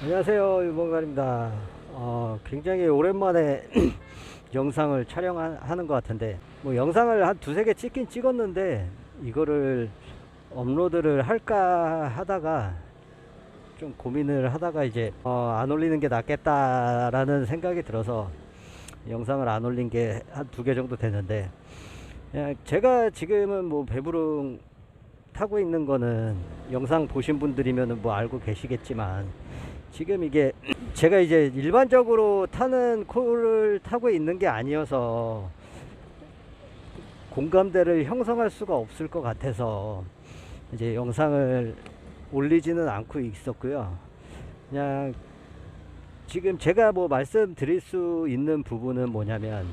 안녕하세요 유봉관입니다. 어, 굉장히 오랜만에 영상을 촬영하는 것 같은데 뭐 영상을 한 두세 개 찍긴 찍었는데 이거를 업로드를 할까 하다가 좀 고민을 하다가 이제 어, 안 올리는 게 낫겠다 라는 생각이 들어서 영상을 안 올린 게 한 두 개 정도 되는데 그냥 제가 지금은 뭐 배부릉 타고 있는 거는 영상 보신 분들이면 뭐 알고 계시겠지만 지금 이게 제가 이제 일반적으로 타는 콜을 타고 있는 게 아니어서 공감대를 형성할 수가 없을 것 같아서 이제 영상을 올리지는 않고 있었고요. 그냥 지금 제가 뭐 말씀드릴 수 있는 부분은 뭐냐면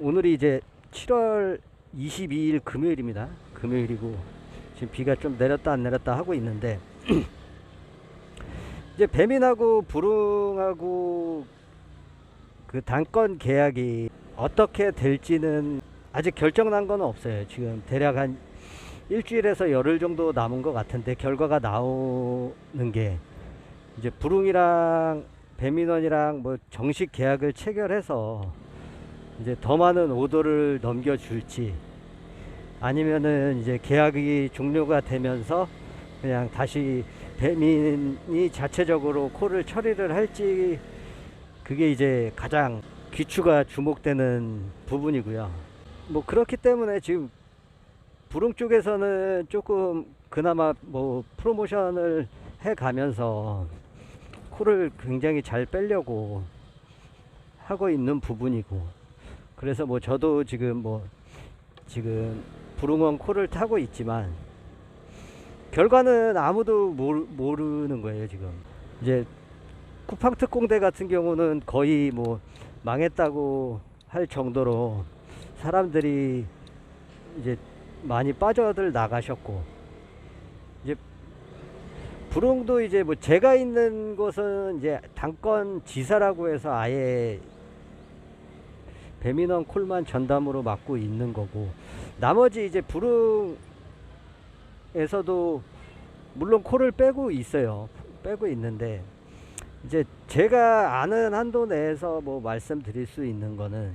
오늘이 이제 7월 22일 금요일입니다. 금요일이고 지금 비가 좀 내렸다 안 내렸다 하고 있는데 이제 배민하고 부릉하고 그 단건 계약이 어떻게 될지는 아직 결정난 건 없어요. 지금 대략 한 일주일에서 열흘 정도 남은 것 같은데 결과가 나오는 게 이제 부릉이랑 배민원이랑 뭐 정식 계약을 체결해서 이제 더 많은 오더를 넘겨줄지 아니면은 이제 계약이 종료가 되면서 그냥 다시 배민이 자체적으로 콜을 처리를 할지 그게 이제 가장 귀추가 주목되는 부분이고요. 뭐 그렇기 때문에 지금 부릉 쪽에서는 조금 그나마 뭐 프로모션을 해 가면서 콜을 굉장히 잘 빼려고 하고 있는 부분이고 그래서 뭐 저도 지금 뭐 지금 부릉원 콜을 타고 있지만 결과는 아무도 모르, 모르는 거예요 지금. 이제 쿠팡 특공대 같은 경우는 거의 뭐 망했다고 할 정도로 사람들이 이제 많이 빠져들 나가셨고 이제 부릉도 이제 뭐 제가 있는 곳은 이제 당권 지사라고 해서 아예 배민원 콜만 전담으로 맡고 있는 거고 나머지 이제 부릉 에서도 물론 콜을 빼고 있어요. 빼고 있는데 이제 제가 아는 한도 내에서 뭐 말씀드릴 수 있는 거는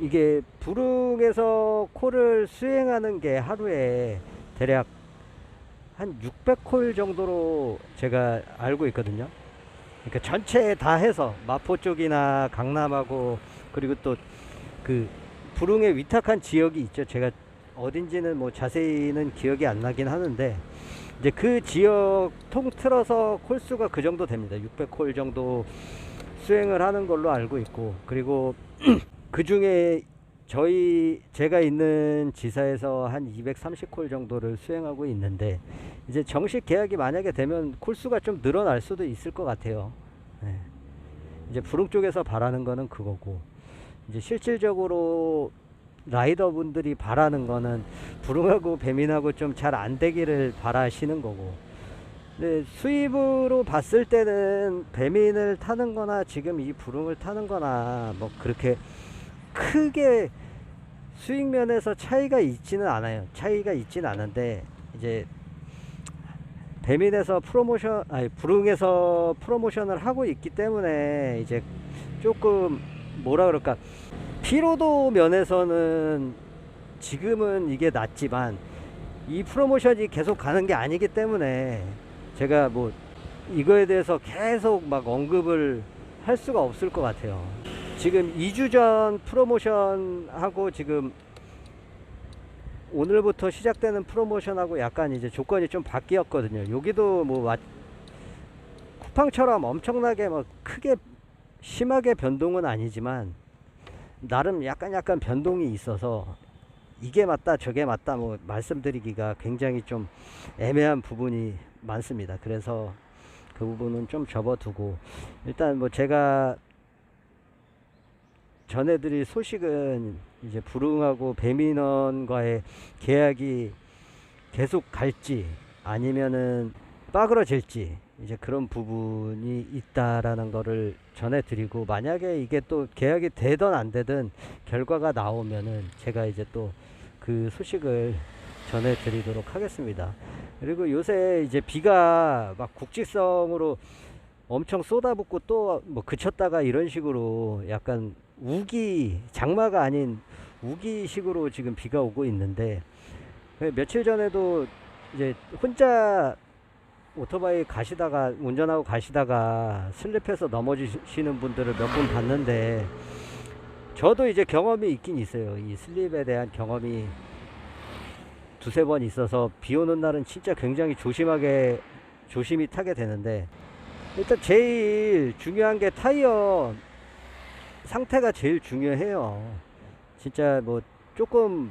이게 부릉에서 콜을 수행하는 게 하루에 대략 한 600콜 정도로 제가 알고 있거든요. 그러니까 전체 다 해서 마포 쪽이나 강남하고 그리고 또그 부릉에 위탁한 지역이 있죠. 제가 어딘지는 뭐 자세히는 기억이 안 나긴 하는데 이제 그 지역 통틀어서 콜수가 그 정도 됩니다. 600콜 정도 수행을 하는 걸로 알고 있고 그리고 그 중에 저희 제가 있는 지사에서 한 230콜 정도를 수행하고 있는데 이제 정식 계약이 만약에 되면 콜수가 좀 늘어날 수도 있을 것 같아요. 네. 이제 부릉 쪽에서 바라는 거는 그거고 이제 실질적으로 라이더 분들이 바라는 거는 부릉하고 배민하고 좀 잘 안 되기를 바라시는 거고 근데 수입으로 봤을 때는 배민을 타는 거나 지금 이 부릉을 타는 거나 뭐 그렇게 크게 수익 면에서 차이가 있지는 않아요. 차이가 있지는 않은데 이제 배민에서 프로모션 아니 부릉에서 프로모션을 하고 있기 때문에 이제 조금 뭐라 그럴까 피로도 면에서는 지금은 이게 낫지만 이 프로모션이 계속 가는 게 아니기 때문에 제가 뭐 이거에 대해서 계속 막 언급을 할 수가 없을 것 같아요. 지금 2주 전 프로모션하고 지금 오늘부터 시작되는 프로모션하고 약간 이제 조건이 좀 바뀌었거든요. 여기도 뭐 와- 쿠팡처럼 엄청나게 뭐 크게 심하게 변동은 아니지만 나름 약간 약간 변동이 있어서 이게 맞다 저게 맞다 뭐 말씀드리기가 굉장히 좀 애매한 부분이 많습니다. 그래서 그 부분은 좀 접어두고 일단 뭐 제가 전해드릴 소식은 이제 부릉하고 배민원과의 계약이 계속 갈지 아니면은 빠그러질지 이제 그런 부분이 있다라는 거를 전해드리고 만약에 이게 또 계약이 되든 안 되든 결과가 나오면은 제가 이제 또 그 소식을 전해드리도록 하겠습니다. 그리고 요새 이제 비가 막 국지성으로 엄청 쏟아붓고 또 뭐 그쳤다가 이런 식으로 약간 우기 장마가 아닌 우기식으로 지금 비가 오고 있는데 그 며칠 전에도 이제 혼자 오토바이 가시다가 운전하고 가시다가 슬립해서 넘어지시는 분들을 몇 분 봤는데 저도 이제 경험이 있긴 있어요. 이 슬립에 대한 경험이 두세 번 있어서 비 오는 날은 진짜 굉장히 조심하게 조심히 타게 되는데 일단 제일 중요한 게 타이어 상태가 제일 중요해요. 진짜 뭐 조금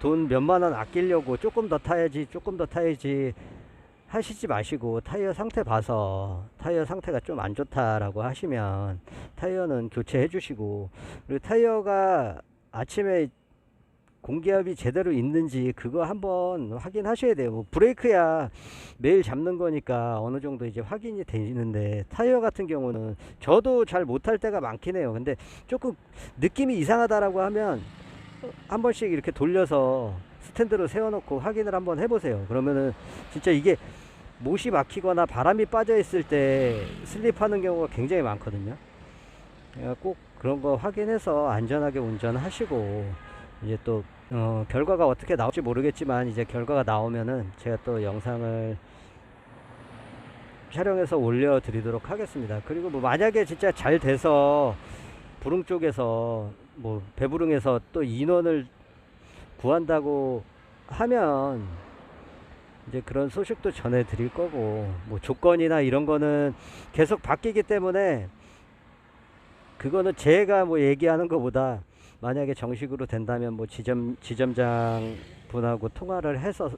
돈 몇만 원 아끼려고 조금 더 타야지 조금 더 타야지 하시지 마시고 타이어 상태 봐서 타이어 상태가 좀 안 좋다라고 하시면 타이어는 교체해 주시고 그리고 타이어가 아침에 공기압이 제대로 있는지 그거 한번 확인하셔야 돼요. 뭐 브레이크야 매일 잡는 거니까 어느 정도 이제 확인이 되는데 타이어 같은 경우는 저도 잘 못할 때가 많긴 해요. 근데 조금 느낌이 이상하다라고 하면 한 번씩 이렇게 돌려서 스탠드로 세워놓고 확인을 한번 해보세요. 그러면은 진짜 이게 못이 막히거나 바람이 빠져 있을 때 슬립하는 경우가 굉장히 많거든요. 그러니까 꼭 그런 거 확인해서 안전하게 운전하시고 이제 또 어, 결과가 어떻게 나올지 모르겠지만 이제 결과가 나오면은 제가 또 영상을 촬영해서 올려드리도록 하겠습니다. 그리고 뭐 만약에 진짜 잘 돼서 부릉 쪽에서 뭐 배부릉에서 또 인원을 구한다고 하면 이제 그런 소식도 전해 드릴 거고 뭐 조건이나 이런 거는 계속 바뀌기 때문에 그거는 제가 뭐 얘기하는 것보다 만약에 정식으로 된다면 뭐 지점 지점장 분하고 통화를 해서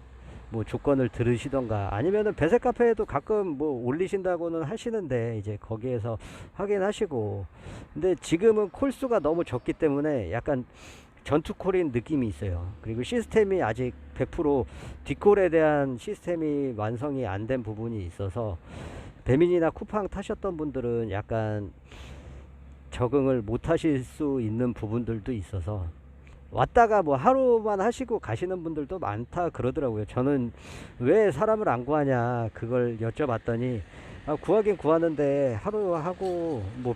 뭐 조건을 들으시던가 아니면은 배색 카페에도 가끔 뭐 올리신다고는 하시는데 이제 거기에서 확인하시고. 근데 지금은 콜수가 너무 적기 때문에 약간 전투콜인 느낌이 있어요. 그리고 시스템이 아직 100% 뒷콜에 대한 시스템이 완성이 안 된 부분이 있어서 배민이나 쿠팡 타셨던 분들은 약간 적응을 못 하실 수 있는 부분들도 있어서 왔다가 뭐 하루만 하시고 가시는 분들도 많다 그러더라고요. 저는 왜 사람을 안 구하냐 그걸 여쭤봤더니 아, 구하긴 구하는데 하루 하고 뭐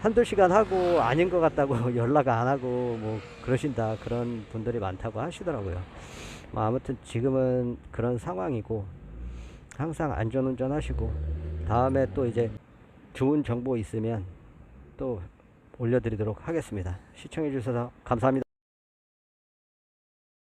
한두 시간 하고 아닌 것 같다고 연락 안 하고 뭐 그러신다 그런 분들이 많다고 하시더라고요. 뭐 아무튼 지금은 그런 상황이고 항상 안전운전 하시고 다음에 또 이제 좋은 정보 있으면 또 올려드리도록 하겠습니다. 시청해 주셔서 감사합니다.